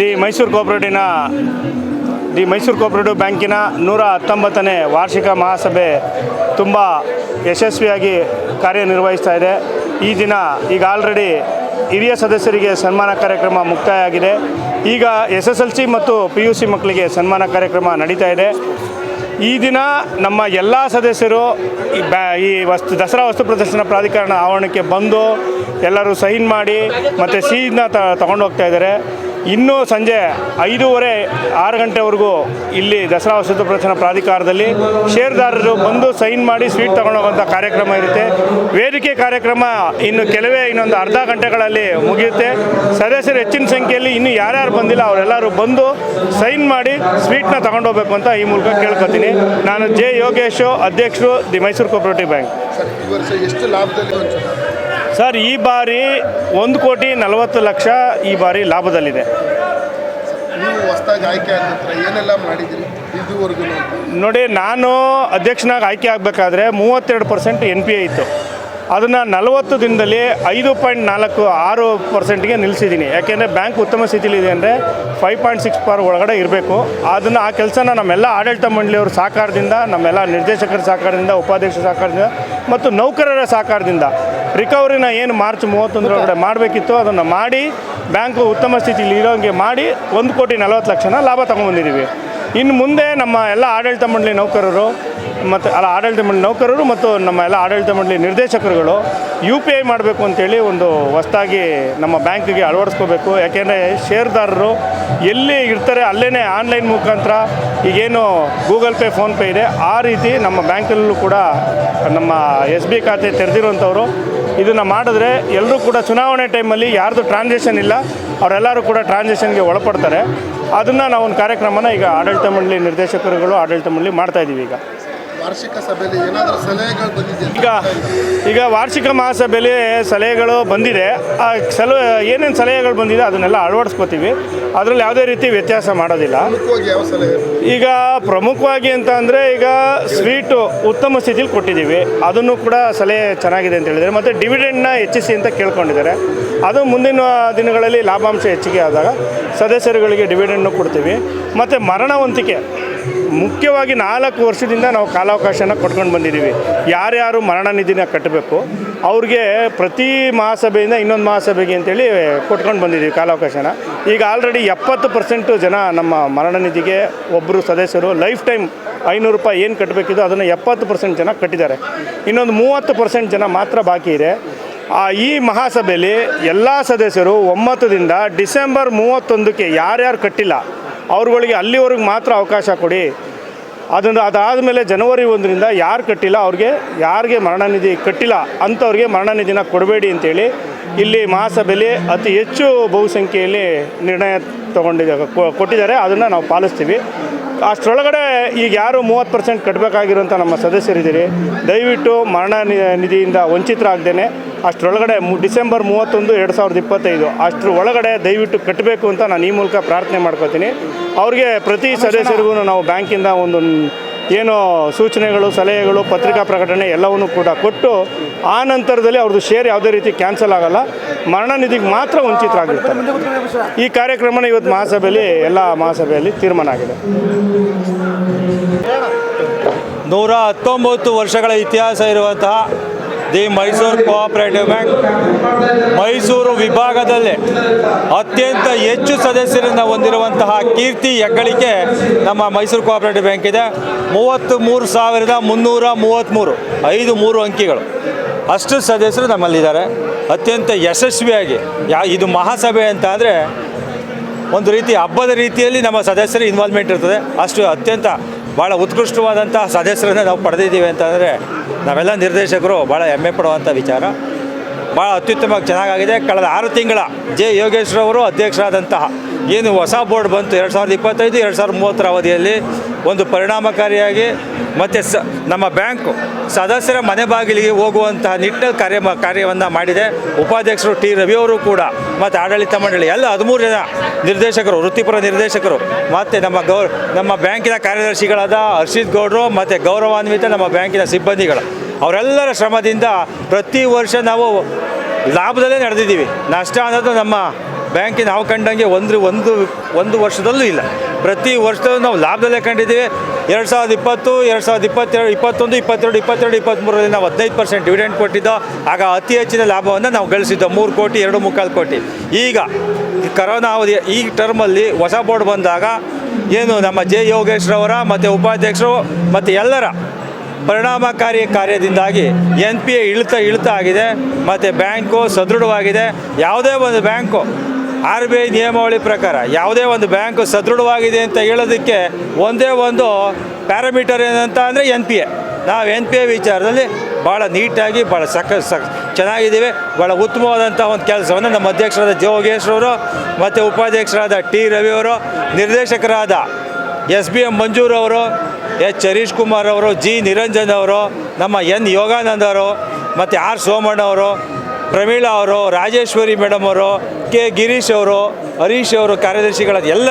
The Mysuru ಕೋಪರೇಟಿವ್ನ, the Mysuru cooperative ಬ್ಯಾಂಕಿನ ನೂರ ಹತ್ತೊಂಬತ್ತನೇ ವಾರ್ಷಿಕ ಮಹಾಸಭೆ ತುಂಬ ಯಶಸ್ವಿಯಾಗಿ ಕಾರ್ಯನಿರ್ವಹಿಸ್ತಾ ಇದೆ. ಈ ದಿನ ಈಗ ಆಲ್ರೆಡಿ ಹಿರಿಯ ಸದಸ್ಯರಿಗೆ ಸನ್ಮಾನ ಕಾರ್ಯಕ್ರಮ ಮುಕ್ತಾಯ ಆಗಿದೆ ಈಗ ಎಸ್ ಎಸ್ ಎಲ್ ಸಿ ಮತ್ತು ಪಿ ಯು ಸಿ ಮಕ್ಕಳಿಗೆ ಸನ್ಮಾನ ಕಾರ್ಯಕ್ರಮ ನಡೀತಾ ಇದೆ. ಈ ದಿನ ನಮ್ಮ ಎಲ್ಲ ಸದಸ್ಯರು ಈ ಬ್ಯಾ, ಈ ವಸ್ತು, ದಸರಾ ವಸ್ತು ಪ್ರದರ್ಶನ ಪ್ರಾಧಿಕರಣ ಆವರಣಕ್ಕೆ ಬಂದು ಎಲ್ಲರೂ ಸೈನ್ ಮಾಡಿ ಮತ್ತು ಸೀನ ತ ತಗೊಂಡು ಹೋಗ್ತಾ ಇದ್ದಾರೆ. ಇನ್ನೂ ಸಂಜೆ ಐದೂವರೆ, ಆರು ಗಂಟೆವರೆಗೂ ಇಲ್ಲಿ ದಸರಾ ವಸತಿ ಪ್ರದರ್ಶನ ಪ್ರಾಧಿಕಾರದಲ್ಲಿ ಷೇರುದಾರರು ಬಂದು ಸೈನ್ ಮಾಡಿ ಸ್ವೀಟ್ ತಗೊಂಡೋಗುವಂಥ ಕಾರ್ಯಕ್ರಮ ಇರುತ್ತೆ. ವೇದಿಕೆ ಕಾರ್ಯಕ್ರಮ ಇನ್ನು ಕೆಲವೇ ಇನ್ನೊಂದು ಅರ್ಧ ಗಂಟೆಗಳಲ್ಲಿ ಮುಗಿಯುತ್ತೆ. ಸದಸ್ಯರು ಹೆಚ್ಚಿನ ಸಂಖ್ಯೆಯಲ್ಲಿ ಇನ್ನು ಯಾರ್ಯಾರು ಬಂದಿಲ್ಲ ಅವರೆಲ್ಲರೂ ಬಂದು ಸೈನ್ ಮಾಡಿ ಸ್ವೀಟ್ನ ತಗೊಂಡೋಗ್ಬೇಕು ಅಂತ ಈ ಮೂಲಕ ಕೇಳ್ಕೊತೀನಿ. ನಾನು ಜೆ ಯೋಗೇಶು, ಅಧ್ಯಕ್ಷರು the Mysuru cooperative bank sir ಈ ಬಾರಿ ಒಂದು ಕೋಟಿ ನಲವತ್ತು ಲಕ್ಷ ಈ ಬಾರಿ ಲಾಭದಲ್ಲಿದೆ. ನೀವು ಹೊಸದಾಗಿ ಆಯ್ಕೆ ಆದ ನಂತರ ಏನೆಲ್ಲ ಮಾಡಿದಿರಿ ಇದುವರೆಗೂ? ನೋಡಿ ನಾನು ಅಧ್ಯಕ್ಷನಾಗಿ ಆಯ್ಕೆ ಆಗಬೇಕಾದ್ರೆ ಮೂವತ್ತೆರಡು ಪರ್ಸೆಂಟ್ ಎನ್ ಪಿ ಐ ಇತ್ತು. ಅದನ್ನು ನಲವತ್ತು ದಿನದಲ್ಲಿ ಐದು ಪಾಯಿಂಟ್ ನಾಲ್ಕು ಆರು ಪರ್ಸೆಂಟ್ಗೆ ನಿಲ್ಲಿಸಿದ್ದೀನಿ ಯಾಕೆಂದರೆ ಬ್ಯಾಂಕ್ ಉತ್ತಮ ಸ್ಥಿತಿಲಿದೆ ಅಂದರೆ ಫೈವ್ ಪಾಯಿಂಟ್ ಸಿಕ್ಸ್ ಪರ್ ಒಳಗಡೆ ಇರಬೇಕು. ಅದನ್ನು ಆ ಕೆಲಸನ ನಮ್ಮೆಲ್ಲ ಆಡಳಿತ ಮಂಡಳಿಯವ್ರ ಸಹಕಾರದಿಂದ, ನಮ್ಮೆಲ್ಲ ನಿರ್ದೇಶಕರ ಸಹಕಾರದಿಂದ ಉಪಾಧ್ಯಕ್ಷರ ಸಹಕಾರದಿಂದ ಮತ್ತು ನೌಕರರ ಸಹಕಾರದಿಂದ ರಿಕವರಿನ ಏನು ಮಾರ್ಚ್ ಮೂವತ್ತೊಂದರೊಳಗಡೆ ಮಾಡಬೇಕಿತ್ತು ಅದನ್ನು ಮಾಡಿ, ಬ್ಯಾಂಕು ಉತ್ತಮ ಸ್ಥಿತಿಲಿ ಇರೋಂಗೆ ಮಾಡಿ ಒಂದು ಕೋಟಿ ನಲವತ್ತು ಲಕ್ಷನ ಲಾಭ ತೊಗೊಂಬಂದಿದ್ದೀವಿ ಇನ್ನು ಮುಂದೆ ನಮ್ಮ ಎಲ್ಲ ಆಡಳಿತ ಮಂಡಳಿ ನೌಕರರು ಮತ್ತು ಅಲ್ಲ, ಆಡಳಿತ ಮಂಡಳಿ ನೌಕರರು ಮತ್ತು ನಮ್ಮ ಎಲ್ಲ ಆಡಳಿತ ಮಂಡಳಿ ನಿರ್ದೇಶಕರುಗಳು ಯು ಪಿ ಐ ಮಾಡಬೇಕು ಅಂತೇಳಿ ಒಂದು ಹೊಸ್ತಾಗಿ ನಮ್ಮ ಬ್ಯಾಂಕಿಗೆ ಅಳವಡಿಸ್ಕೋಬೇಕು. ಯಾಕೆಂದರೆ ಷೇರ್ದಾರರು ಎಲ್ಲಿ ಇರ್ತಾರೆ ಅಲ್ಲೇ ಆನ್ಲೈನ್ ಮುಖಾಂತರ ಈಗೇನು ಗೂಗಲ್ ಪೇ ಫೋನ್ಪೇ ಇದೆ. ಆ ರೀತಿ ನಮ್ಮ ಬ್ಯಾಂಕಲ್ಲೂ ಕೂಡ ನಮ್ಮ ಎಸ್ ಬಿ ಖಾತೆ ತೆರೆದಿರುವಂಥವ್ರು ಇದನ್ನು ಮಾಡಿದ್ರೆ ಎಲ್ಲರೂ ಕೂಡ ಚುನಾವಣೆ ಟೈಮಲ್ಲಿ ಯಾರ್ದು ಟ್ರಾನ್ಸಾಕ್ಷನ್ ಇಲ್ಲ, ಅವರೆಲ್ಲರೂ ಕೂಡ ಟ್ರಾನ್ಸಾಕ್ಷನ್ಗೆ ಒಳಪಡ್ತಾರೆ. ಅದನ್ನು ನಾವು ಒಂದು ಕಾರ್ಯಕ್ರಮನ ಈಗ ಆಡಳಿತ ಮಂಡಳಿ ನಿರ್ದೇಶಕರುಗಳು, ಆಡಳಿತ ಮಂಡಳಿ ಮಾಡ್ತಾಯಿದ್ದೀವಿ ಈಗ. ವಾರ್ಷಿಕ ಸಭೆಯಲ್ಲಿ ಏನಾದರೂ ಸಲಹೆಗಳು ಬಂದಿದೆ ಈಗ ಈಗ ವಾರ್ಷಿಕ ಮಹಾಸಭೆಯಲ್ಲಿ ಸಲಹೆಗಳು ಬಂದಿದೆ. ಆ ಸಲ ಏನೇನು ಸಲಹೆಗಳು ಬಂದಿದೆ ಅದನ್ನೆಲ್ಲ ಅಳವಡಿಸ್ಕೋತೀವಿ. ಅದರಲ್ಲಿ ಯಾವುದೇ ರೀತಿ ವ್ಯತ್ಯಾಸ ಮಾಡೋದಿಲ್ಲ. ಪ್ರಮುಖವಾಗಿ ಯಾವ ಸಲಹೆ? ಈಗ ಪ್ರಮುಖವಾಗಿ ಅಂತ ಅಂದರೆ ಈಗ ಸ್ವೀಟು ಉತ್ತಮ ಸ್ಥಿತಿಲಿ ಕೊಟ್ಟಿದ್ದೀವಿ. ಅದನ್ನು ಕೂಡ ಸಲಹೆ ಚೆನ್ನಾಗಿದೆ ಅಂತ ಹೇಳಿದರೆ ಮತ್ತು ಡಿವಿಡೆಂಡ್ನ ಹೆಚ್ಚಿಸಿ ಅಂತ ಕೇಳ್ಕೊಂಡಿದ್ದಾರೆ. ಅದು ಮುಂದಿನ ದಿನಗಳಲ್ಲಿ ಲಾಭಾಂಶ ಹೆಚ್ಚಿಗೆ ಆದಾಗ ಸದಸ್ಯರುಗಳಿಗೆ ಡಿವಿಡೆಂಡ್ನು ಕೊಡ್ತೀವಿ. ಮತ್ತು ಮರಣವಂತಿಕೆ ಮುಖ್ಯವಾಗಿ ನಾಲ್ಕು ವರ್ಷದಿಂದ ನಾವು ಕಾಲಾವಕಾಶನ ಕೊಟ್ಕೊಂಡು ಬಂದಿದ್ದೀವಿ. ಯಾರ್ಯಾರು ಮರಣ ನಿಧಿನ ಕಟ್ಟಬೇಕು, ಅವ್ರಿಗೆ ಪ್ರತಿ ಮಹಾಸಭೆಯಿಂದ ಇನ್ನೊಂದು ಮಹಾಸಭೆಗೆ ಅಂತೇಳಿ ಕೊಟ್ಕೊಂಡು ಬಂದಿದ್ದೀವಿ ಕಾಲಾವಕಾಶನ. ಈಗ ಆಲ್ರೆಡಿ ಎಪ್ಪತ್ತು ಪರ್ಸೆಂಟು ಜನ ನಮ್ಮ ಮರಣ ನಿಧಿಗೆ ಒಬ್ಬರು ಸದಸ್ಯರು ಲೈಫ್ ಟೈಮ್ ಐನೂರು ರೂಪಾಯಿ ಏನು ಕಟ್ಟಬೇಕಿದ್ದು ಅದನ್ನು ಎಪ್ಪತ್ತು ಪರ್ಸೆಂಟ್ ಜನ ಕಟ್ಟಿದ್ದಾರೆ. ಇನ್ನೊಂದು ಮೂವತ್ತು ಪರ್ಸೆಂಟ್ ಜನ ಮಾತ್ರ ಬಾಕಿ ಇದೆ. ಆ ಈ ಮಹಾಸಭೆಯಲ್ಲಿ ಎಲ್ಲ ಸದಸ್ಯರು ಒಮ್ಮತದಿಂದ ಡಿಸೆಂಬರ್ ಮೂವತ್ತೊಂದಕ್ಕೆ ಯಾರ್ಯಾರು ಕಟ್ಟಿಲ್ಲ ಅವ್ರುಗಳಿಗೆ ಅಲ್ಲಿವರೆಗೆ ಮಾತ್ರ ಅವಕಾಶ ಕೊಡಿ. ಅದನ್ನು ಅದಾದಮೇಲೆ ಜನವರಿ ಒಂದರಿಂದ ಯಾರು ಕಟ್ಟಿಲ್ಲ, ಅವ್ರಿಗೆ ಯಾರಿಗೆ ಮರಣ ನಿಧಿ ಕಟ್ಟಿಲ್ಲ ಅಂಥವ್ರಿಗೆ ಮರಣ ನಿಧಿನ ಕೊಡಬೇಡಿ ಅಂತೇಳಿ ಇಲ್ಲಿ ಮಹಾಸಭೆಯಲ್ಲಿ ಅತಿ ಹೆಚ್ಚು ಬಹುಸಂಖ್ಯೆಯಲ್ಲಿ ನಿರ್ಣಯ ತಗೊಂಡಿದ್ದಾರೆ ಕೊಟ್ಟಿದ್ದಾರೆ. ಅದನ್ನು ನಾವು ಪಾಲಿಸ್ತೀವಿ. ಅಷ್ಟರೊಳಗಡೆ ಈಗ ಯಾರು ಮೂವತ್ತು ಪರ್ಸೆಂಟ್ ಕಟ್ಟಬೇಕಾಗಿರುವಂಥ ನಮ್ಮ ಸದಸ್ಯರಿದ್ದೀರಿ. ದಯವಿಟ್ಟು ಮರಣ ನಿಧಿಯಿಂದ ವಂಚಿತರಾಗ್ದೇನೆ. ಅಷ್ಟರೊಳಗಡೆ ಡಿಸೆಂಬರ್ ಮೂವತ್ತೊಂದು ಎರಡು ಸಾವಿರದ ಇಪ್ಪತ್ತೈದು. ಅಷ್ಟರ ಒಳಗಡೆ ದಯವಿಟ್ಟು ಕಟ್ಟಬೇಕು ಅಂತ ನಾನು ಈ ಮೂಲಕ ಪ್ರಾರ್ಥನೆ ಮಾಡ್ಕೋತೀನಿ. ಅವ್ರಿಗೆ ಪ್ರತಿ ಸದಸ್ಯರಿಗೂ ನಾವು ಬ್ಯಾಂಕಿಂದ ಒಂದು ಏನು ಸೂಚನೆಗಳು, ಸಲಹೆಗಳು, ಪತ್ರಿಕಾ ಪ್ರಕಟಣೆ ಎಲ್ಲವನ್ನೂ ಕೂಡ ಕೊಟ್ಟು ಆ ನಂತರದಲ್ಲಿ ಅವ್ರದ್ದು ಶೇರ್ ಯಾವುದೇ ರೀತಿ ಕ್ಯಾನ್ಸಲ್ ಆಗಲ್ಲ. ಮರಣ ನಿಧಿಗೆ ಮಾತ್ರ ವಂಚಿತರಾಗಿರ್ತಾರೆ ಈ ಕಾರ್ಯಕ್ರಮನ ಇವತ್ತು ಮಹಾಸಭೆಯಲ್ಲಿ, ಎಲ್ಲ ಮಹಾಸಭೆಯಲ್ಲಿ ತೀರ್ಮಾನ ಆಗಿದೆ. ನೂರ ಹತ್ತೊಂಬತ್ತು ವರ್ಷಗಳ ಇತಿಹಾಸ ಇರುವಂತಹ the Mysuru cooperative bank Mysuru ವಿಭಾಗದಲ್ಲಿ ಅತ್ಯಂತ ಹೆಚ್ಚು ಸದಸ್ಯರನ್ನು ಹೊಂದಿರುವಂತಹ ಕೀರ್ತಿ ಹೆಗ್ಗಳಿಕೆ ನಮ್ಮ ಮೈಸೂರು ಕೋಆಪರೇಟಿವ್ ಬ್ಯಾಂಕ್ ಇದೆ. ಮೂವತ್ತು ಮೂರು ಸಾವಿರದ ಮುನ್ನೂರ ಮೂವತ್ತ್ಮೂರು, ಐದು ಮೂರು ಅಂಕಿಗಳು. ಅಷ್ಟು ಸದಸ್ಯರು ನಮ್ಮಲ್ಲಿದ್ದಾರೆ. ಅತ್ಯಂತ ಯಶಸ್ವಿಯಾಗಿ, ಯಾ, ಇದು ಮಹಾಸಭೆ ಅಂತ ಅಂದರೆ ಒಂದು ರೀತಿ ಹಬ್ಬದ ರೀತಿಯಲ್ಲಿ ನಮ್ಮ ಸದಸ್ಯರ ಇನ್ವಾಲ್ವ್ಮೆಂಟ್ ಇರ್ತದೆ. ಅಷ್ಟು ಅತ್ಯಂತ ಭಾಳ ಉತ್ಕೃಷ್ಟವಾದಂಥ ಸದಸ್ಯರನ್ನ ನಾವು ಪಡೆದಿದ್ದೀವಿ ಅಂತಂದರೆ ನಾವೆಲ್ಲ ನಿರ್ದೇಶಕರು ಭಾಳ ಹೆಮ್ಮೆ ಪಡುವಂಥ ವಿಚಾರ. ಭಾಳ ಅತ್ಯುತ್ತಮವಾಗಿ ಚೆನ್ನಾಗಾಗಿದೆ. ಕಳೆದ ಆರು ತಿಂಗಳ ಜೆ ಯೋಗೇಶ್ವರವರು ಅಧ್ಯಕ್ಷರಾದಂತಹ ಏನು ಹೊಸ ಬೋರ್ಡ್ ಬಂತು ಎರಡು ಸಾವಿರದ ಇಪ್ಪತ್ತೈದು, ಎರಡು ಸಾವಿರದ ಮೂವತ್ತರ ಅವಧಿಯಲ್ಲಿ ಒಂದು ಪರಿಣಾಮಕಾರಿಯಾಗಿ ಮತ್ತು ಸ ನಮ್ಮ ಬ್ಯಾಂಕು ಸದಸ್ಯರ ಮನೆ ಬಾಗಿಲಿಗೆ ಹೋಗುವಂತಹ ನಿಟ್ಟ ಕಾರ್ಯ ಕಾರ್ಯವನ್ನು ಮಾಡಿದೆ. ಉಪಾಧ್ಯಕ್ಷರು ಟಿ ರವಿಯವರು ಕೂಡ, ಮತ್ತು ಆಡಳಿತ ಮಂಡಳಿ, ಎಲ್ಲ ಹದಿಮೂರು ಜನ ನಿರ್ದೇಶಕರು, ವೃತ್ತಿಪರ ನಿರ್ದೇಶಕರು, ಮತ್ತು ನಮ್ಮ ಗೌರ್, ನಮ್ಮ ಬ್ಯಾಂಕಿನ ಕಾರ್ಯದರ್ಶಿಗಳಾದ ಹರ್ಷಿತ್ ಗೌಡ್ರು ಮತ್ತು ಗೌರವಾನ್ವಿತ ನಮ್ಮ ಬ್ಯಾಂಕಿನ ಸಿಬ್ಬಂದಿಗಳು. ಅವರೆಲ್ಲರ ಶ್ರಮದಿಂದ ಪ್ರತಿ ವರ್ಷ ನಾವು ಲಾಭದಲ್ಲೇ ನಡೆದಿದ್ದೀವಿ. ನಷ್ಟ ಅನ್ನೋದು ನಮ್ಮ ಬ್ಯಾಂಕಿನ ನಾವು ಕಂಡಂಗೆ ಒಂದು ಒಂದು ಒಂದು ವರ್ಷದಲ್ಲೂ ಇಲ್ಲ. ಪ್ರತಿ ವರ್ಷದಲ್ಲೂ ನಾವು ಲಾಭದಲ್ಲೇ ಕಂಡಿದ್ದೀವಿ. ಎರಡು ಸಾವಿರದ ಇಪ್ಪತ್ತು, ಎರಡು ಸಾವಿರದ ಇಪ್ಪತ್ತೆರಡು, ಇಪ್ಪತ್ತೊಂದು, ಇಪ್ಪತ್ತೆರಡು ಇಪ್ಪತ್ತೆರಡು, ಇಪ್ಪತ್ತ್ಮೂರರಲ್ಲಿ ನಾವು ಹದಿನೈದು ಪರ್ಸೆಂಟ್ ಡಿವಿಡೆಂಟ್ ಕೊಟ್ಟಿದ್ದೋ, ಆಗ ಅತಿ ಹೆಚ್ಚಿನ ಲಾಭವನ್ನು ನಾವು ಗಳಿಸಿದ್ದೋ, ಮೂರು ಕೋಟಿ, ಎರಡು ಮುಕ್ಕಾಲು ಕೋಟಿ. ಈಗ ಕರೋನಾ ಅವಧಿ, ಈ ಟರ್ಮಲ್ಲಿ ಹೊಸ ಬೋರ್ಡ್ ಬಂದಾಗ ಏನು ನಮ್ಮ ಜೆ ಯೋಗೇಶ್ರವರ, ಮತ್ತು ಉಪಾಧ್ಯಕ್ಷರು, ಮತ್ತು ಎಲ್ಲರ ಪರಿಣಾಮಕಾರಿ ಕಾರ್ಯದಿಂದಾಗಿ ಎನ್ ಪಿ ಎ ಇಳಿತ ಇಳಿತ ಆಗಿದೆ. ಮತ್ತು ಬ್ಯಾಂಕು ಸದೃಢವಾಗಿದೆ. ಯಾವುದೇ ಒಂದು ಬ್ಯಾಂಕು ಆರ್ ಬಿ ಐ ನಿಯಮಾವಳಿ ಪ್ರಕಾರ ಯಾವುದೇ ಒಂದು ಬ್ಯಾಂಕು ಸದೃಢವಾಗಿದೆ ಅಂತ ಹೇಳೋದಕ್ಕೆ ಒಂದೇ ಒಂದು ಪ್ಯಾರಾಮೀಟರ್ ಏನಂತ ಅಂದರೆ ಎನ್ ಪಿ ಎ. ನಾವು ಎನ್ ಪಿ ಎ ವಿಚಾರದಲ್ಲಿ ಭಾಳ ನೀಟಾಗಿ ಭಾಳ ಸಕ್ಕ ಸಕ್ ಚೆನ್ನಾಗಿದ್ದೀವಿ. ಭಾಳ ಉತ್ತಮವಾದಂಥ ಒಂದು ಕೆಲಸವನ್ನು ನಮ್ಮ ಅಧ್ಯಕ್ಷರಾದ ಜೋಗೇಶ್ವರವರು ಮತ್ತು ಉಪಾಧ್ಯಕ್ಷರಾದ ಟಿ ರವಿಯವರು ನಿರ್ದೇಶಕರಾದ ಎಸ್ ಬಿ ಎಂ ಮಂಜೂರ್ ಅವರು, ಎಚ್ ಹರೀಶ್ ಕುಮಾರ್ ಅವರು, ಜಿ ನಿರಂಜನ್ ಅವರು, ನಮ್ಮ ಎನ್ ಯೋಗಾನಂದ್ ಅವರು, ಮತ್ತು ಆರ್ ಸೋಮಣ್ಣ ಅವರು ಪ್ರಮೀಳಾ ಅವರು, ರಾಜೇಶ್ವರಿ ಮೇಡಮ್ ಅವರು, ಕೆ ಗಿರೀಶ್ ಅವರು, ಹರೀಶ್ ಅವರು ಕಾರ್ಯದರ್ಶಿಗಳ ಎಲ್ಲ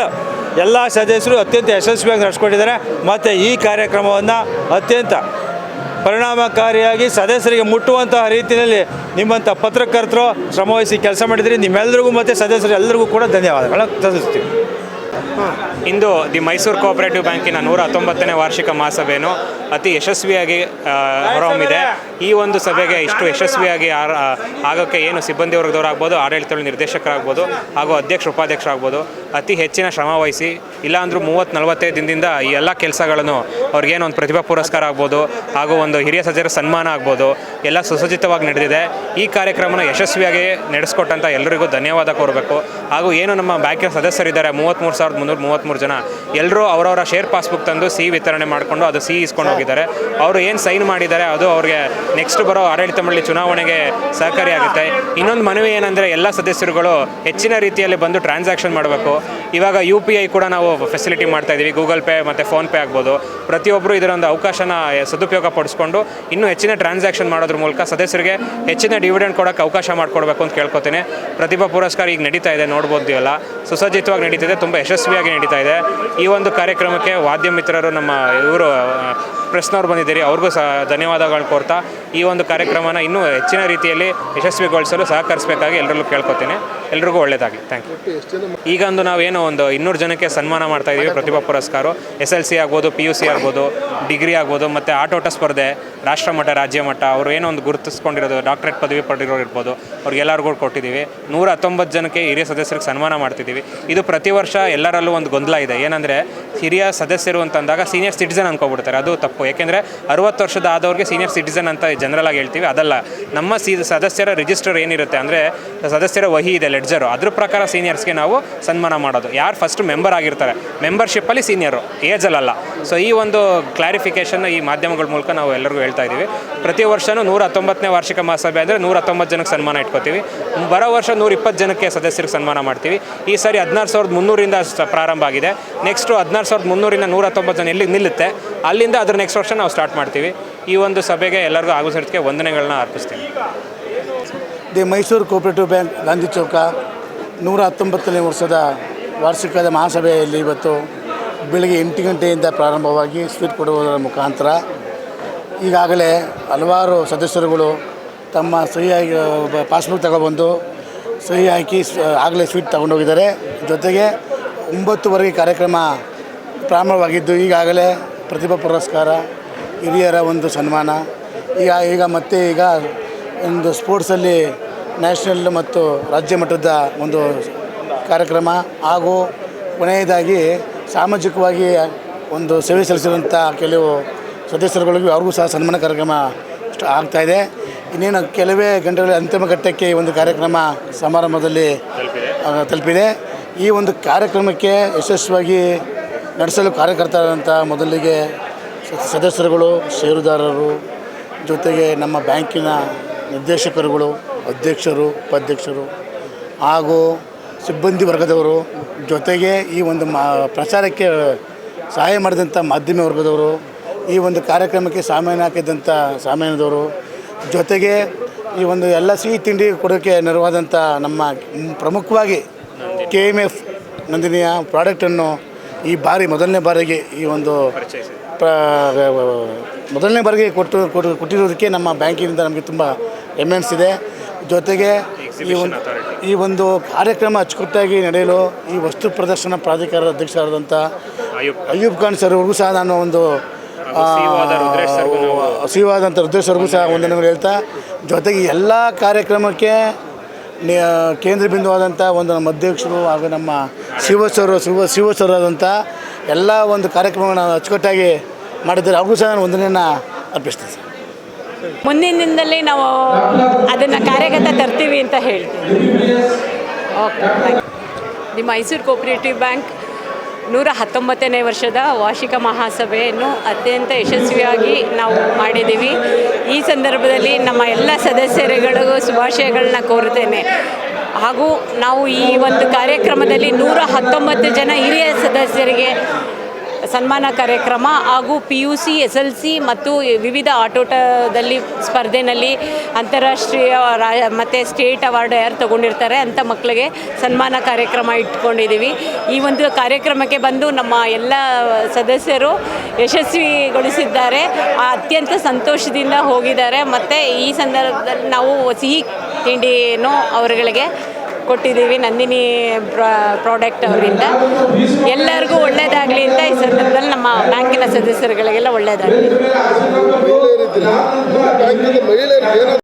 ಎಲ್ಲ ಸದಸ್ಯರು ಅತ್ಯಂತ ಯಶಸ್ವಿಯಾಗಿ ನಡೆಸ್ಕೊಂಡಿದ್ದಾರೆ. ಮತ್ತು ಈ ಕಾರ್ಯಕ್ರಮವನ್ನು ಅತ್ಯಂತ ಪರಿಣಾಮಕಾರಿಯಾಗಿ ಸದಸ್ಯರಿಗೆ ಮುಟ್ಟುವಂತಹ ರೀತಿಯಲ್ಲಿ ನಿಮ್ಮಂಥ ಪತ್ರಕರ್ತರು ಶ್ರಮವಹಿಸಿ ಕೆಲಸ ಮಾಡಿದ್ರಿ. ನಿಮ್ಮೆಲ್ಲರಿಗೂ ಮತ್ತು ಸದಸ್ಯರು ಎಲ್ಲರಿಗೂ ಕೂಡ ಧನ್ಯವಾದಗಳನ್ನು ತಿಳಿಸ್ತೀವಿ ಇಂದು ದಿ ಮೈಸೂರು ಕೋಆಪರೇಟಿವ್ ಬ್ಯಾಂಕಿನ ನೂರ ಹತ್ತೊಂಬತ್ತನೇ ವಾರ್ಷಿಕ ಮಹಾಸಭೆಯನ್ನು ಅತಿ ಯಶಸ್ವಿಯಾಗಿ ಹೊರಹೊಮ್ಮಿದೆ. ಈ ಒಂದು ಸಭೆಗೆ ಇಷ್ಟು ಯಶಸ್ವಿಯಾಗಿ ಆಗೋಕ್ಕೆ ಏನು ಸಿಬ್ಬಂದಿ ವರ್ಗದವರಾಗ್ಬೋದು ಆಡಳಿತ ನಿರ್ದೇಶಕರಾಗ್ಬೋದು ಹಾಗೂ ಅಧ್ಯಕ್ಷ ಉಪಾಧ್ಯಕ್ಷರಾಗ್ಬೋದು. ಅತಿ ಹೆಚ್ಚಿನ ಶ್ರಮ ವಹಿಸಿ ಇಲ್ಲಾಂದ್ರೂ ಮೂವತ್ತು ನಲವತ್ತೈದು ದಿನದಿಂದ ಈ ಎಲ್ಲ ಕೆಲಸಗಳನ್ನು ಅವ್ರಿಗೇನು ಒಂದು ಪ್ರತಿಭಾ ಪುರಸ್ಕಾರ ಆಗ್ಬೋದು ಹಾಗೂ ಒಂದು ಹಿರಿಯ ಸದಸ್ಯರ ಸನ್ಮಾನ ಆಗ್ಬೋದು ಎಲ್ಲ ಸುಸಜ್ಜಿತವಾಗಿ ನಡೆದಿದೆ. ಈ ಕಾರ್ಯಕ್ರಮನ ಯಶಸ್ವಿಯಾಗಿ ನಡೆಸ್ಕೊಟ್ಟಂಥ ಎಲ್ಲರಿಗೂ ಧನ್ಯವಾದ ಕೋರಬೇಕು. ಹಾಗೂ ಏನು ನಮ್ಮ ಬ್ಯಾಂಕಿನ ಸದಸ್ಯರಿದ್ದಾರೆ ಮೂವತ್ತ್ಮೂರು ಸಾವಿರದ ಮುನ್ನೂರ ಮೂವತ್ತ್ಮೂರು ಜನ ಎಲ್ಲರೂ ಅವರವರ ಶೇರ್ ಪಾಸ್ಬುಕ್ ತಂದು ಸಿ ವಿತರಣೆ ಮಾಡಿಕೊಂಡು ಅದು ಸಿ ಇಸ್ಕೊಂಡು ಹೋಗಿದ್ದಾರೆ ಅವರು ಏನು ಸೈನ್ ಮಾಡಿದ್ದಾರೆ ಅದು ಅವ್ರಿಗೆ ನೆಕ್ಸ್ಟ್ ಬರೋ ಆಡಳಿತ ಮಂಡಳಿ ಚುನಾವಣೆಗೆ ಸಹಕಾರಿಯಾಗುತ್ತೆ ಇನ್ನೊಂದು ಮನವಿ ಏನಂದರೆ ಎಲ್ಲ ಸದಸ್ಯರುಗಳು ಹೆಚ್ಚಿನ ರೀತಿಯಲ್ಲಿ ಬಂದು ಟ್ರಾನ್ಸಾಕ್ಷನ್ ಮಾಡಬೇಕು. ಇವಾಗ ಯು ಪಿ ಐ ಕೂಡ ನಾವು ಫೆಸಿಲಿಟಿ ಮಾಡ್ತಾ ಇದ್ದೀವಿ. ಗೂಗಲ್ ಪೇ ಮತ್ತು ಫೋನ್ಪೇ ಆಗ್ಬೋದು. ಪ್ರತಿಯೊಬ್ಬರು ಇದರೊಂದು ಅವಕಾಶನ ಸದುಪಯೋಗ ಪಡಿಸ್ಕೊಂಡು ಇನ್ನೂ ಹೆಚ್ಚಿನ ಟ್ರಾನ್ಸಾಕ್ಷನ್ ಮಾಡೋದ್ರ ಮೂಲಕ ಸದಸ್ಯರಿಗೆ ಹೆಚ್ಚಿನ ಡಿವಿಡೆಂಡ್ ಕೊಡೋಕ್ಕೆ ಅವಕಾಶ ಮಾಡಿಕೊಡ್ಬೇಕು ಅಂತ ಕೇಳ್ಕೊತೀನಿ. ಪ್ರತಿಭಾ ಪುರಸ್ಕಾರ ಈಗ ನಡೀತಾ ಇದೆ ನೋಡ್ಬೋದು ಎಲ್ಲ ಸುಸಜ್ಜಿತವಾಗಿ ನಡೀತಿದೆ, ತುಂಬ ಯಶಸ್ವಿಯಾಗಿ ನಡೀತಾ ಇದೆ. ಈ ಒಂದು ಕಾರ್ಯಕ್ರಮಕ್ಕೆ ವಾದ್ಯ ಮಿತ್ರರು ನಮ್ಮ ಇವರು ಪ್ರೆಸ್ನವ್ರು ಬಂದಿದ್ದೀರಿ, ಅವ್ರಿಗೂ ಸಹ ಧನ್ಯವಾದಗಳು ಕೋರ್ತಾ. ಈ ಒಂದು ಕಾರ್ಯಕ್ರಮನ ಇನ್ನೂ ಹೆಚ್ಚಿನ ರೀತಿಯಲ್ಲಿ ಯಶಸ್ವಿಗೊಳಿಸಲು ಸಹಕರಿಸಬೇಕಾಗಿ ಎಲ್ಲರಲ್ಲೂ ಕೇಳ್ಕೊತೀನಿ. ಎಲ್ರಿಗೂ ಒಳ್ಳೆಯದಾಗಲಿ ಥ್ಯಾಂಕ್ ಯು ಈಗ ಒಂದು ನಾವೇನು ಒಂದು ಇನ್ನೂರು ಜನಕ್ಕೆ ಸನ್ಮಾನ ಮಾಡ್ತಾ ಇದ್ದೀವಿ ಪ್ರತಿಭಾ ಪುರಸ್ಕಾರ ಎಸ್ ಎಲ್ ಸಿ ಆಗ್ಬೋದು ಪಿ ಯು ಸಿ ಆಗ್ಬೋದು, ಡಿಗ್ರಿ ಆಗ್ಬೋದು, ಮತ್ತು ಆಟೋಟ ಸ್ಪರ್ಧೆ, ರಾಷ್ಟ್ರಮಟ್ಟ ರಾಜ್ಯ ಮಟ್ಟ ಅವರು ಏನೋ ಒಂದು ಗುರುತಿಸ್ಕೊಂಡಿರೋದು ಡಾಕ್ಟ್ರೇಟ್ ಪದವಿ ಪಡೆದಿರೋರು ಇರ್ಬೋದು ಅವ್ರಿಗೆಲ್ಲರಿಗೂ ಕೊಟ್ಟಿದ್ದೀವಿ. ನೂರ ಹತ್ತೊಂಬತ್ತು ಜನಕ್ಕೆ ಹಿರಿಯ ಸದಸ್ಯರಿಗೆ ಸನ್ಮಾನ ಮಾಡ್ತಿದ್ದೀವಿ. ಇದು ಪ್ರತಿ ವರ್ಷ ಎಲ್ಲರಲ್ಲೂ ಒಂದು ಗೊಂದಲ ಇದೆ. ಏನಂದರೆ, ಹಿರಿಯ ಸದಸ್ಯರು ಅಂತಂದಾಗ ಸೀನಿಯರ್ ಸಿಟಿಸನ್ ಅನ್ಕೊಬಿಡ್ತಾರೆ. ಅದು ತಪ್ಪು. ಯಾಕೆಂದರೆ, ಅರುವತ್ತು ವರ್ಷದ ಆದವ್ರಿಗೆ ಸೀನಿಯರ್ ಸಿಟಿಸನ್ ಅಂತ ಜನರಲ್ ಆಗಿ ಹೇಳ್ತೀವಿ. ಅದಲ್ಲ, ನಮ್ಮ ಸಿ, ಸದಸ್ಯರ ರಿಜಿಸ್ಟರ್ ಏನಿರುತ್ತೆ ಅಂದರೆ, ಸದಸ್ಯರ ವಹಿ ಇದೆ ಲೆಡ್ಜರು. ಅದ್ರ ಪ್ರಕಾರ ಸೀನಿಯರ್ಸ್ಗೆ ನಾವು ಸನ್ಮಾನ ಮಾಡೋದು. ಯಾರು ಫಸ್ಟ್ ಮೆಂಬರ್ ಆಗಿರ್ತಾರೆ. ಮೆಂಬರ್ಶಿಪ್ಪಲ್ಲಿ ಸೀನಿಯರು. ಏಜಲ್ಲಲ್ಲ ಸೊ ಈ ಒಂದು ಕ್ಲಾರಿಫಿಕೇಷನ್ ಈ ಮಾಧ್ಯಮಗಳ ಮೂಲಕ ನಾವು ಎಲ್ಲರಿಗೂ ಹೇಳ್ತಾ ಇದ್ದೀವಿ. ಪ್ರತಿ ವರ್ಷವೂ ನೂರ ಹತ್ತೊಂಬತ್ತನೇ ವಾರ್ಷಿಕ ಮಹಾಸಭೆ ಅಂದರೆ ನೂರ ಹತ್ತೊಂಬತ್ತು ಜನಕ್ಕೆ ಸನ್ಮಾನ ಇಟ್ಕೋತೀವಿ. ಬರೋ ವರ್ಷ ನೂರ ಇಪ್ಪತ್ತು ಜನಕ್ಕೆ ಸದಸ್ಯರಿಗೆ ಸನ್ಮಾನ ಮಾಡ್ತೀವಿ. ಈ ಸಾರಿ ಹದಿನಾರು ಸಾವಿರದ ಮುನ್ನೂರಿಂದ ಪ್ರಾರಂಭ ಆಗಿದೆ. ನೆಕ್ಸ್ಟು ಹದಿನಾರು ಸಾವಿರದ ಮುನ್ನೂರಿಂದ ನೂರ ಹತ್ತೊಂಬತ್ತು ಜನ ಎಲ್ಲಿಗೆ ನಿಲ್ಲುತ್ತೆ. ಅಲ್ಲಿಂದ ಅದ್ರ ನೆಕ್ಸ್ಟ್ ವರ್ಷ ನಾವು ಸ್ಟಾರ್ಟ್ ಮಾಡ್ತೀವಿ. ಈ ಒಂದು ಸಭೆಗೆ ಎಲ್ಲರಿಗೂ ಆಗೋ ವಂದನೆಗಳನ್ನ ಅರ್ಪಿಸ್ತೀವಿ the Mysuru cooperative bank Gandhi Chowk ನೂರ ಹತ್ತೊಂಬತ್ತನೇ ವರ್ಷದ ವಾರ್ಷಿಕದ ಮಹಾಸಭೆಯಲ್ಲಿ ಇವತ್ತು ಬೆಳಗ್ಗೆ ಎಂಟು ಗಂಟೆಯಿಂದ ಪ್ರಾರಂಭವಾಗಿ ಸ್ವೀಟ್ ಕೊಡುವುದರ ಮುಖಾಂತರ ಈಗಾಗಲೇ ಹಲವಾರು ಸದಸ್ಯರುಗಳು ತಮ್ಮ ಸಹಿಯಾಗಿ ಪಾಸ್ಬುಕ್ ತಗೊಬಂದು ಸಹಿ ಹಾಕಿ ಆಗಲೇ ಸ್ವೀಟ್ ತಗೊಂಡೋಗಿದ್ದಾರೆ. ಜೊತೆಗೆ ಒಂಬತ್ತುವರೆಗೆ ಕಾರ್ಯಕ್ರಮ ಪ್ರಾರಂಭವಾಗಿದ್ದು ಈಗಾಗಲೇ ಪ್ರತಿಭಾ ಪುರಸ್ಕಾರ, ಹಿರಿಯರ ಒಂದು ಸನ್ಮಾನ. ಈಗ ಈಗ ಮತ್ತೆ ಈಗ ಒಂದು ಸ್ಪೋರ್ಟ್ಸಲ್ಲಿ ನ್ಯಾಷನಲ್ ಮತ್ತು ರಾಜ್ಯ ಮಟ್ಟದ ಒಂದು ಕಾರ್ಯಕ್ರಮ ಹಾಗೂ ಕೊನೆಯದಾಗಿ ಸಾಮಾಜಿಕವಾಗಿ ಒಂದು ಸೇವೆ ಸಲ್ಲಿಸಿದಂಥ ಕೆಲವು ಸದಸ್ಯರುಗಳಿಗೂ ಅವ್ರಿಗೂ ಸಹ ಸನ್ಮಾನ ಕಾರ್ಯಕ್ರಮ ಆಗ್ತಾ ಆಗ್ತಾಯಿದೆ ಇನ್ನೇನು ಕೆಲವೇ ಗಂಟೆಗಳ ಅಂತಿಮ ಘಟ್ಟಕ್ಕೆ ಈ ಒಂದು ಕಾರ್ಯಕ್ರಮ ಸಮಾರಂಭದಲ್ಲಿ ತಲುಪಿದೆ. ಈ ಒಂದು ಕಾರ್ಯಕ್ರಮಕ್ಕೆ ಯಶಸ್ವಿಯಾಗಿ ನಡೆಸಲು ಕಾರ್ಯಕರ್ತರಾದಂಥ ಮೊದಲಿಗೆ ಸದಸ್ಯರುಗಳು, ಷೇರುದಾರರು, ಜೊತೆಗೆ ನಮ್ಮ ಬ್ಯಾಂಕಿನ ನಿರ್ದೇಶಕರುಗಳು ಅಧ್ಯಕ್ಷರು, ಉಪಾಧ್ಯಕ್ಷರು ಹಾಗೂ ಸಿಬ್ಬಂದಿ ವರ್ಗದವರು ಜೊತೆಗೆ ಈ ಒಂದು ಮಾ, ಪ್ರಚಾರಕ್ಕೆ ಸಹಾಯ ಮಾಡಿದಂಥ ಮಾಧ್ಯಮ ವರ್ಗದವರು, ಈ ಒಂದು ಕಾರ್ಯಕ್ರಮಕ್ಕೆ ಸಾಮಾನ್ಯ ಹಾಕಿದ್ದಂಥ ಸಾಮಾನ್ಯದವರು ಜೊತೆಗೆ ಈ ಒಂದು ಎಲ್ಲ ಸಿಹಿ ತಿಂಡಿ ಕೊಡೋಕ್ಕೆ ನೆರವಾದಂಥ ನಮ್ಮ ಪ್ರಮುಖವಾಗಿ ಕೆ ಎಂ ಎಫ್ ನಂದಿನಿಯ ಪ್ರಾಡಕ್ಟನ್ನು ಈ ಬಾರಿ ಮೊದಲನೇ ಬಾರಿಗೆ ಈ ಒಂದು ಪ್ರ, ಮೊದಲನೇ ಬಾರಿಗೆ ಕೊಟ್ಟು ಕೊಟ್ಟು, ಕೊಟ್ಟಿರೋದಕ್ಕೆ ನಮ್ಮ ಬ್ಯಾಂಕಿನಿಂದ ನಮಗೆ ತುಂಬ ಹೆಮ್ಮೆ ಅನಿಸಿದೆ ಜೊತೆಗೆ ಈ ಒಂದು ಈ ಒಂದು ಕಾರ್ಯಕ್ರಮ ಅಚ್ಚುಕಟ್ಟಾಗಿ ನಡೆಯಲು ಈ ವಸ್ತು ಪ್ರದರ್ಶನ ಪ್ರಾಧಿಕಾರದ ಅಧ್ಯಕ್ಷರಾದಂಥ ಅಯ್ಯೂಬ್ ಖಾನ್. ಸರ್ ಅವ್ರಿಗೂ ಸಹ ನಾನು ಒಂದು ಹಸಿವಾದಂಥ ರುದ್ರೇಶ್ವರ್ಗೂ ಆದಂಥ ಸಹ ವಂದನೆಗಳು ಹೇಳ್ತಾ ಜೊತೆಗೆ ಎಲ್ಲ ಕಾರ್ಯಕ್ರಮಕ್ಕೆ ಕೇಂದ್ರ ಬಿಂದುವಾದಂಥ ಒಂದು ನಮ್ಮ ಅಧ್ಯಕ್ಷರು ಹಾಗೂ ನಮ್ಮ ಶಿವಸರು ಶಿವ ಶಿವಸರಾದಂಥ ಎಲ್ಲ ಒಂದು ಕಾರ್ಯಕ್ರಮಗಳನ್ನು ಅಚ್ಚುಕಟ್ಟಾಗಿ ಮಾಡಿದ್ದಾರೆ. ಅವ್ರಿಗೂ ಸಹ ನಾನು ವಂದನೆಯನ್ನು ಅರ್ಪಿಸ್ತೀನಿ ಸರ್. ಮುಂದಿನ ದಿನದಲ್ಲಿ ನಾವು ಅದನ್ನು ಕಾರ್ಯಗತ ತರ್ತೀವಿ ಅಂತ ಹೇಳ್ತೀವಿ. Okay the Mysuru cooperative bank ನೂರ ಹತ್ತೊಂಬತ್ತನೇ ವರ್ಷದ ವಾರ್ಷಿಕ ಮಹಾಸಭೆಯನ್ನು ಅತ್ಯಂತ ಯಶಸ್ವಿಯಾಗಿ ನಾವು ಮಾಡಿದ್ದೀವಿ. ಈ ಸಂದರ್ಭದಲ್ಲಿ ನಮ್ಮ ಎಲ್ಲ ಸದಸ್ಯರುಗಳಿಗೂ ಶುಭಾಶಯಗಳನ್ನ ಕೋರುತ್ತೇನೆ. ಹಾಗೂ ನಾವು ಈ ಒಂದು ಕಾರ್ಯಕ್ರಮದಲ್ಲಿ ನೂರ ಹತ್ತೊಂಬತ್ತು ಜನ ಹಿರಿಯ ಸದಸ್ಯರಿಗೆ ಸನ್ಮಾನ ಕಾರ್ಯಕ್ರಮ ಹಾಗೂ P U C S L C ಮತ್ತು ವಿವಿಧ ಆಟೋಟದಲ್ಲಿ ಸ್ಪರ್ಧೆನಲ್ಲಿ ಅಂತಾರಾಷ್ಟ್ರೀಯ ಮತ್ತು ಸ್ಟೇಟ್ ಅವಾರ್ಡ್ ಯಾರು ತೊಗೊಂಡಿರ್ತಾರೆ ಅಂಥ ಮಕ್ಕಳಿಗೆ ಸನ್ಮಾನ ಕಾರ್ಯಕ್ರಮ ಇಟ್ಕೊಂಡಿದ್ದೀವಿ. ಈ ಒಂದು ಕಾರ್ಯಕ್ರಮಕ್ಕೆ ಬಂದು ನಮ್ಮ ಎಲ್ಲ ಸದಸ್ಯರು ಯಶಸ್ವಿಗೊಳಿಸಿದ್ದಾರೆ. ಅತ್ಯಂತ ಸಂತೋಷದಿಂದ ಹೋಗಿದ್ದಾರೆ. ಮತ್ತು ಈ ಸಂದರ್ಭದಲ್ಲಿ ನಾವು ಸಿಹಿ ತಿಂಡಿಯನ್ನು ಅವರುಗಳಿಗೆ ಕೊಟ್ಟಿದ್ದೀವಿ ನಂದಿನಿ ಪ್ರಾಡಕ್ಟ್ ಅವರಿಂದ. ಎಲ್ಲರಿಗೂ ಒಳ್ಳೆಯದಾಗಲಿ ಅಂತ ಈ ಸಂದರ್ಭದಲ್ಲಿ ನಮ್ಮ ಬ್ಯಾಂಕಿನ ಸದಸ್ಯರುಗಳಿಗೆಲ್ಲ ಒಳ್ಳೆಯದಾಗಲಿ